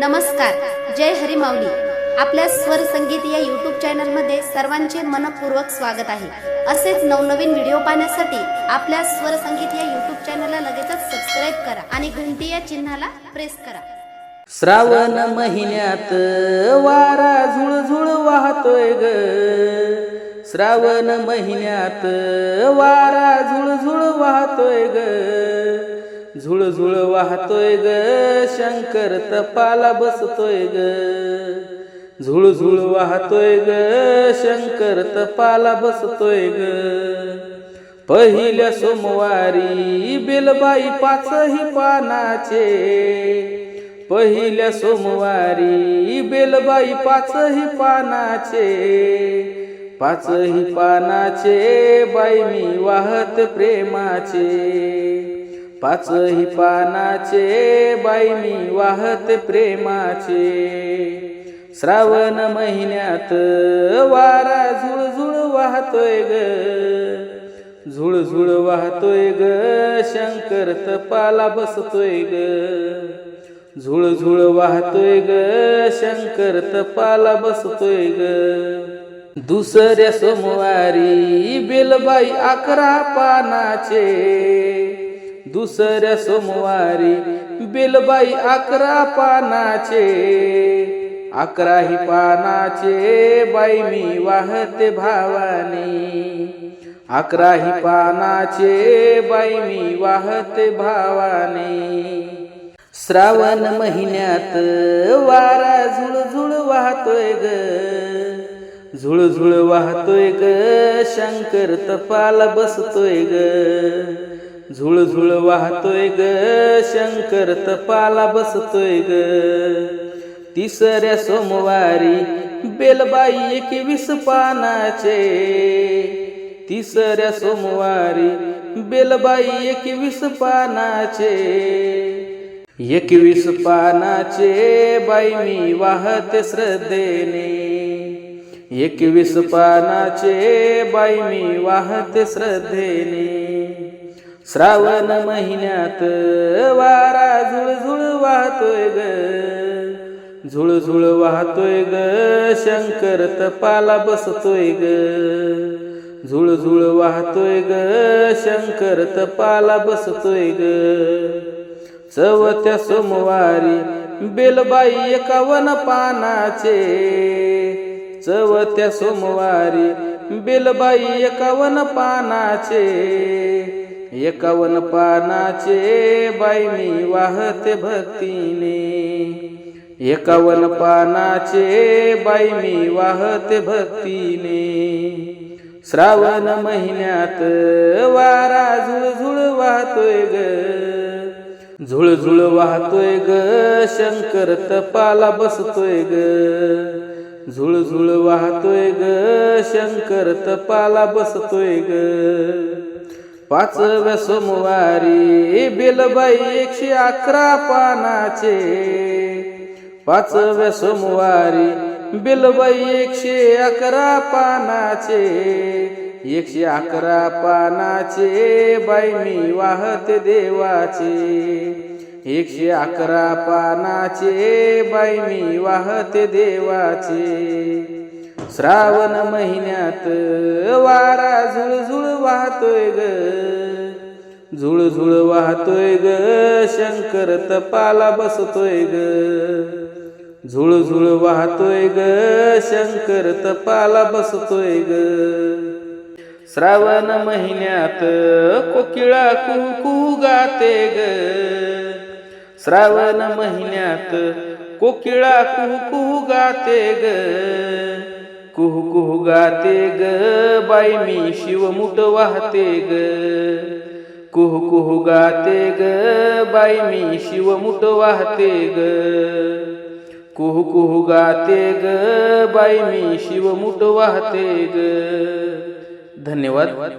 नमस्कार जय हरी माऊली आपल्या स्वर संगीत या युट्यूब चॅनलमध्ये सर्वांचे मनपूर्वक स्वागत आहे. असेच नवनवीन व्हिडिओ पाहण्यासाठी आपल्या स्वर संगीत या युट्यूब चॅनलला लगेचच सबस्क्राईब करा आणि घंटी या चिन्हाला प्रेस करा. श्रावण महिन्यात वारा झुळझुळ वाहतोय ग. श्रावण महिन्यात वारा झुळझुळ वाहतोय ग. झुळझुळ वाहतोय ग शंकर तपाला बसतोय ग. झुळझुळ वाहतोय ग शंकर तपाला बसतोय ग. पहिल्या सोमवारी बेलबाई पाचही पानाचे. पहिल्या सोमवारी बेलबाई पाचही पानाचे. पाचही पानाचे बाई मी वाहत प्रेमाचे. पाचही पानाचे बाई मी वाहत प्रेमाचे. श्रावण महिन्यात वारा झुळझुळ वाहतोय ग. झुळझुळ वाहतोय ग शंकर तपाला बसतोय ग. झुळझुळ वाहतोय ग शंकर तपाला बसतोय ग. दुसऱ्या सोमवारी बेलबाई अकरा पानाचे. दुसऱ्या सोमवारी बिलबाई अकरा पानाचे अकराही पानाचे बाई मी वाहते भावानी. अकराही पानाचे बाई मी वाहते भावानी. श्रावण महिन्यात वारा झुळझुळ वाहतोय ग. झुळझुळ वाहतोय ग शंकर तपाला बसतोय ग. झुळझुळ वाहतोय ग शंकर तपाला बसतोय ग. तिसऱ्या सोमवारी बेलबाई एकवीस पानाचे. तिसऱ्या सोमवारी बेलबाई एकवीस पानाचे. एकवीस पानाचे बाई मी वाहते श्रद्धेने. एकवीस पानाचे बाई मी वाहते श्रद्धेने. श्रावण महिन्यात वारा झुळझुळ वाहतोय ग. झुळझुळ वाहतोय ग. शंकर तपाला बसतोय ग. झुळझुळ वाहतोय ग. शंकर तपाला बसतोय ग. चवथ्या सोमवारी बेलबाई एकावन पानाचे. चवथ्या सोमवारी बेलबाई एकावन पानाचे. एकावन्न पानाचे बाई मी वाहते भक्तीने. एकावन्न पानाचे बाई मी वाहते भक्तीने. श्रावण महिन्यात वारा झुळझुळ वाहतोय ग. झुळझुळ वाहतोय ग शंकर तपाला बसतोय ग. झुळझुळ वाहतोय ग शंकर तपाला बसतोय ग. पाचव्या सोमवारी बिलबाई एकशे अकरा पानाचे. पाचव्या सोमवारी बिलबाई एकशे अकरा पानाचे. एकशे अकरा पानाचे बाई मी वाहते देवाचे. एकशे अकरा पानाचे बाई मी वाहते देवाचे. श्रावण महिन्यात वारा झुळझुळ वाहतोय ग. झुळझुळ वाहतोय ग. शंकर तपाला बसतोय ग. झुळझुळ वाहतोय ग. शंकर तपाला बसतोय ग. श्रावण महिन्यात कोकिळा कुंकू गाते ग. श्रावण महिन्यात कोकिळा कुंकू गाते ग. कुहू कुहू गाते ग. बाई मी शिवमुठ वाहते ग. कुहू कुहू गाते ग. बाई मी शिवमुठ वाहते ग. कुहू कुहू गाते ग. बाई मी शिवमुठ वाहते ग. धन्यवाद.